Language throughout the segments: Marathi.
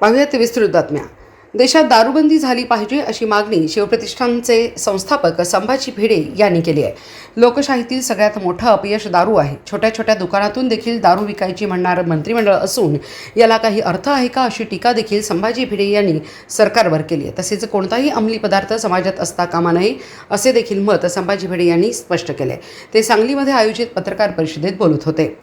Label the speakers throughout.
Speaker 1: पाहूयात विस्तृत बातम्या. देशात दारूबंदी झाली पाहिजे अशी मागणी शिवप्रतिष्ठानचे संस्थापक संभाजी भिडे यांनी केली आहे. लोकशाहीतील सगळ्यात मोठं अपयश दारू आहे. छोट्या छोट्या दुकानातून देखील दारू विकायची म्हणणारं मंत्रिमंडळ असून याला काही अर्थ आहे का अशी टीका देखील संभाजी भिडे यांनी सरकारवर केली आहे. तसेच कोणताही अंमली पदार्थ समाजात असता कामा नये असे देखील मत संभाजी भिडे यांनी स्पष्ट केले ते सांगलीमध्ये आयोजित पत्रकार परिषदेत बोलत होते.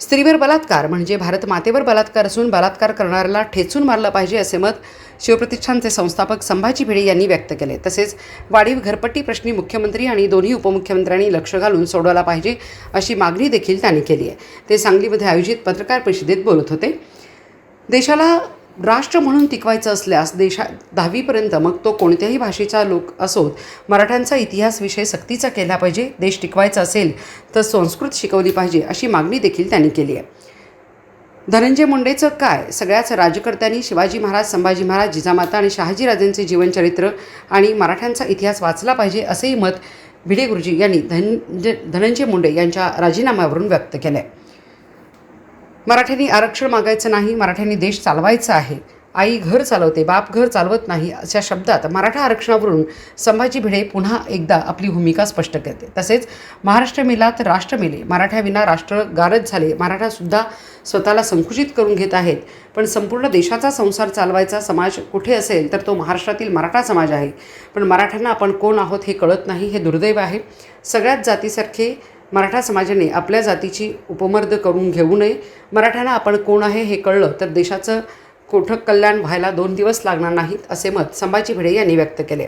Speaker 1: स्त्रीवर बलात्कार म्हणजे भारत मातेवर बलात्कार असून बलात्कार करणाऱ्याला ठेचून मारलं पाहिजे असे मत शिवप्रतिष्ठानचे संस्थापक संभाजी भिडे यांनी व्यक्त केले. तसेच वाढीव घरपट्टी प्रश्नी मुख्यमंत्री आणि दोन्ही उपमुख्यमंत्र्यांनी लक्ष घालून सोडवला पाहिजे अशी मागणी देखील त्यांनी केली आहे. ते सांगलीमध्ये आयोजित पत्रकार परिषदेत बोलत होते. देशाला राष्ट्र म्हणून टिकवायचं असल्यास देशा दहावीपर्यंत मग तो कोणत्याही भाषेचा लोक असोत. मराठ्यांचा इतिहास विषय सक्तीचा केला पाहिजे देश टिकवायचा असेल तर संस्कृत शिकवली पाहिजे अशी मागणी देखील त्यांनी केली आहे. धनंजय मुंडेचं काय? सगळ्याच राजकर्त्यांनी शिवाजी महाराज संभाजी महाराज जिजामाता आणि शहाजीराजेंचे जीवनचरित्र आणि मराठ्यांचा इतिहास वाचला पाहिजे असेही मत भिडे गुरुजी यांनी धनंजय धनंजय मुंडे यांच्या राजीनाम्यावरून व्यक्त केलं आहे मराठ्यांनी आरक्षण मागायचं नाही मराठ्यांनी देश चालवायचा आहे. आई घर चालवते बाप घर चालवत नाही अशा शब्दात मराठा आरक्षणावरून संभाजी भिडे पुन्हा एकदा आपली भूमिका स्पष्ट करते. तसेच महाराष्ट्र मेला तर राष्ट्र मेले. मराठ्याविना राष्ट्र गारद झाले. मराठासुद्धा स्वतःला संकुचित करून घेत आहेत. पण संपूर्ण देशाचा संसार चालवायचा समाज कुठे असेल तर तो महाराष्ट्रातील मराठा समाज आहे. पण मराठ्यांना आपण कोण आहोत हे कळत नाही हे दुर्दैव आहे. सगळ्याच जातीसारखे मराठा समाजाने आपल्या जातीची उपमर्द करून घेऊ नये. मराठ्यांना आपण कोण आहे हे कळलं तर देशाचं कोठक कल्याण व्हायला दोन दिवस लागणार नाहीत असे मत संभाजी भिडे यांनी व्यक्त केले.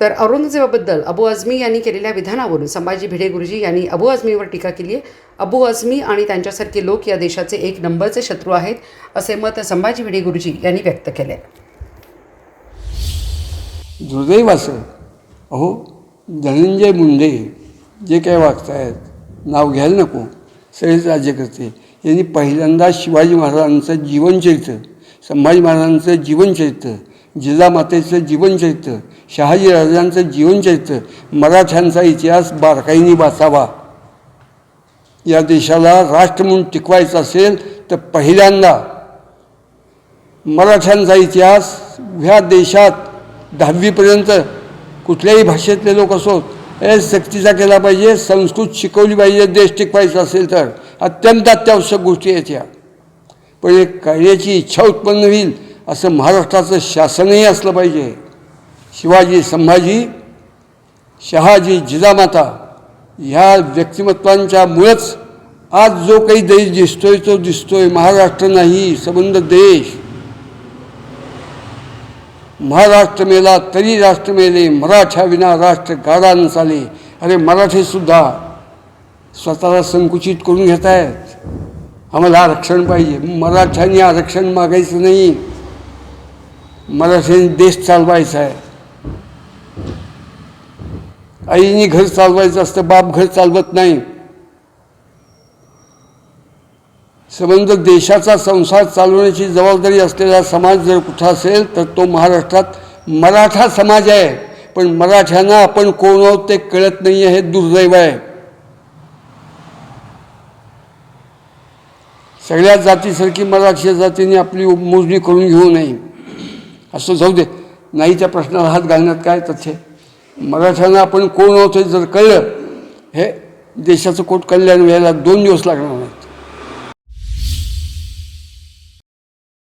Speaker 1: तर औरंगजेबाबद्दल अबू आझमी यांनी केलेल्या विधानावरून संभाजी भिडे गुरुजी यांनी अबू आझमीवर टीका केली आहे अबू आझमी आणि त्यांच्यासारखे लोक या देशाचे एक नंबरचे शत्रू आहेत असे मत संभाजी भिडे गुरुजी यांनी व्यक्त केले.
Speaker 2: दुर्दैव असं अहो धनंजय मुंडे जे काय वागतायत नाव घ्यायला नको. सगळेच राज्यकर्ते यांनी पहिल्यांदा शिवाजी महाराजांचं जीवनचरित्र संभाजी महाराजांचं जीवनचरित्र जिजामातेचं जीवनचरित्र शहाजी राजांचं जीवनचरित्र मराठ्यांचा इतिहास बारकाईने वाचावा. या देशाला राष्ट्र म्हणून टिकवायचं असेल तर पहिल्यांदा मराठ्यांचा इतिहास ह्या देशात दहावीपर्यंत कुठल्याही भाषेतले लोक असोत हे सक्तीचा केला पाहिजे संस्कृत शिकवली पाहिजे देश टिकवायचा असेल तर. अत्यंत अत्यावश्यक गोष्टी आहेत या. पण एक कार्याची इच्छा उत्पन्न होईल असं महाराष्ट्राचं शासनही असलं पाहिजे. शिवाजी संभाजी शहाजी जिजामाता ह्या व्यक्तिमत्वांच्यामुळेच आज जो काही देश दिसतोय तो दिसतोय. महाराष्ट्र नाही संबंध देश. महाराष्ट्र मेला तरी राष्ट्र मेले मराठ्या विना राष्ट्र गाडा नसाले अरे मराठीसुद्धा स्वतःला संकुचित करून घेत आहेत आम्हाला आरक्षण पाहिजे. मराठ्यांनी आरक्षण मागायचं नाही. मराठ्यांनी देश चालवायचा आहे. आईनी घर चालवायचं असतं बाप घर चालवत नाही. संबंध देशाचा संसार चालवण्याची जबाबदारी असलेला समाज जर कुठं असेल तर तो महाराष्ट्रात मराठा समाज आहे. पण मराठ्यांना आपण कोण आहोत ते कळत नाही आहे हे दुर्दैव आहे. सगळ्या जातीसारखी मराठी जातीने आपली मोजणी करून घेऊ नये. असं जाऊ दे. नाही त्या प्रश्नाला हात घालण्यात काय तथ्य? मराठ्यांना आपण कोण आहोत हे जर कळलं हे देशाचं कोट कल्याण व्हायला दोन दिवस लागणार नाहीत.